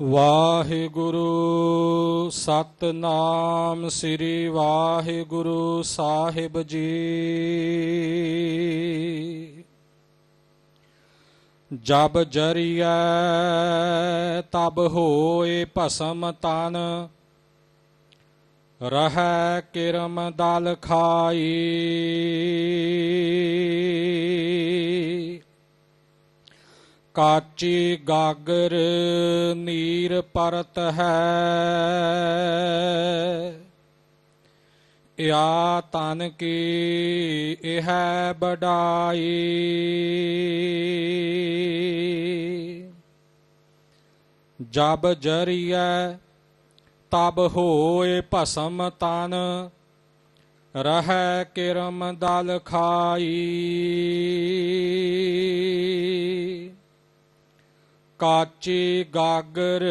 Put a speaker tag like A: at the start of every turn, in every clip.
A: ਵਾਹਿਗੁਰੂ, ਸਤਨਾਮ ਸ੍ਰੀ ਵਾਹਿਗੁਰੂ ਸਾਹਿਬ ਜੀ। ਜਬ ਜਰੀਐ ਤਬ ਹੋਏ ਭਸਮ ਤਨ, ਰਹੈ ਕਿਰਮ ਦਲ ਖਾਈ। ਕਾਚੀ ਗਾਗਰ ਨੀਰ ਪਰਤ ਹੈ। ਯਾ ਤਨ ਕੀ ਇਹ ਬਡਾਈ। ਜਬ ਜਰੀਐ ਤਬ ਹੋਏ ਭਸਮ ਤਨ, ਰਹਿ ਕਿਰਮ ਦਲ ਖਾਈ। ਕਾਚੀ ਗਾਗਰ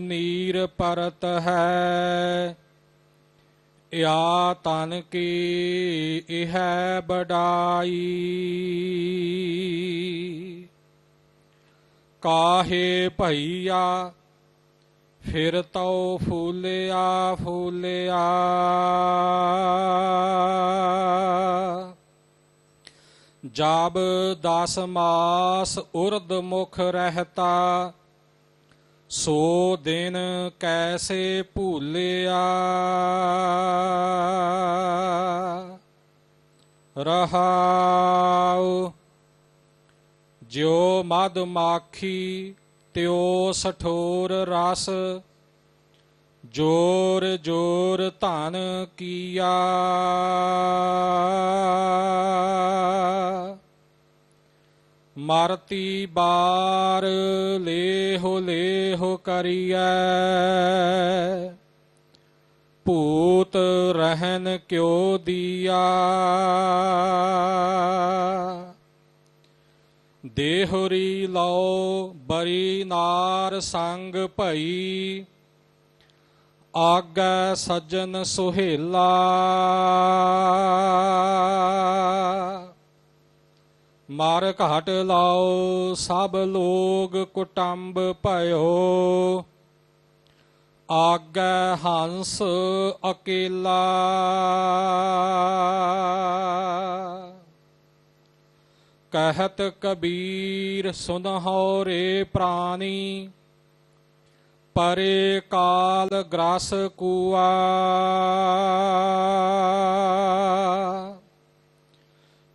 A: ਨੀਰ ਪਰਤ ਹੈ ਯਾ ਤਨ ਕੀ ਇਹ ਬਡਾਈ। ਕਾਹੇ ਭਈਆ, ਫਿਰ ਤਉ ਫੂਲਿਆ ਫੂਲਿਆ। ਜਾਬ ਦਸ ਮਾਸ ਉਰਦ ਮੁਖ ਰਹਤਾ, ਸੋ ਦਿਨ ਕੈਸੇ ਭੂਲਿਆ। ਰਹਾਉ, ਜਿਉ ਮਦ ਮਾਖੀ, ਤਿਉ ਸਠੋਰ ਰਸ, ਜੋਰ ਜੋਰ ਧਨ ਕੀਆ। ਮਰਤੀ ਬਾਰ ਲੇਹੋ ਲੇਹੋ ਕਰੀਐ। ਭੂਤ ਰਹਿਨ ਕਿਉ ਦੀਆ। ਦੇਹਰੀ ਲਓ ਬਰੀ ਨਾਰ ਸੰਗ ਭਈ। ਆਗੈ ਸੱਜਣ ਸੁਹੇਲਾ। ਮਾਰ ਘਾਟ ਲਾਓ, ਸਭ ਲੋਗ ਕੁਟੰਬ ਭਇਓ। ਆਗੈ ਹੰਸ ਅਕੇਲਾ। ਕਹਿਤ ਕਬੀਰ ਸੁਨਹੁ ਰੇ ਪ੍ਰਾਨੀ ਪਰੇ ਕਾਲ ਗ੍ਰਸ ਕੂਆ।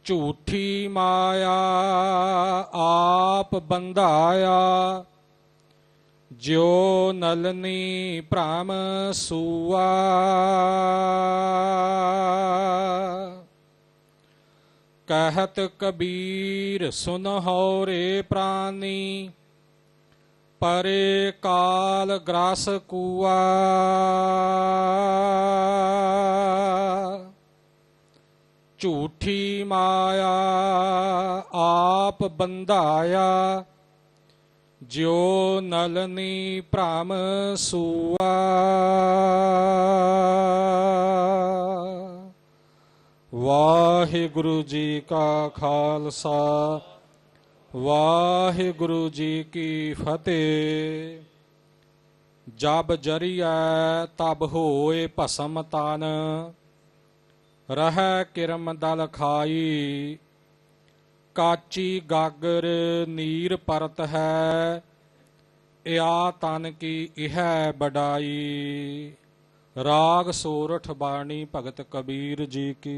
A: ਝੂਠੀ ਮਾਇਆ ਆਪ ਬੰਧਾਇਆ। ਜਿਉ ਨਲਨੀ ਭ੍ਰਮ ਸੂਆ। ਕਹਿਤ ਕਬੀਰ ਸੁਨਹੁ ਰੇ ਪ੍ਰਾਨੀ, ਪਰੇ ਕਾਲ ਗ੍ਰਾਸ ਕੂਆ। ਝੂਠੀ ਮਾਇਆ ਆਪ ਬੰਧਾਇਆ, ਜਿਉ ਨਲਨੀ ਭ੍ਰਮ ਸੂਆ। ਵਾਹਿਗੁਰੂ ਜੀ ਕਾ ਖਾਲਸਾ, ਵਾਹਿਗੁਰੂ ਜੀ ਕੀ ਫਤਿਹ। ਜਬ ਜਰੀਐ ਤਬ ਹੋਏ ਭਸਮ ਤਨ ਰਹਿ ਕਿਰਮ ਦਲ ਖਾਈ ਕਾਚੀ ਗਾਗਰ ਨੀਰ ਪਰਤ ਹੈ, ਇਆ ਤਨ ਕੀ ਇਹ ਬਡਾਈ। ਰਾਗ ਸੋਰਠ ਬਾਣੀ ਭਗਤ ਕਬੀਰ ਜੀ ਕੀ।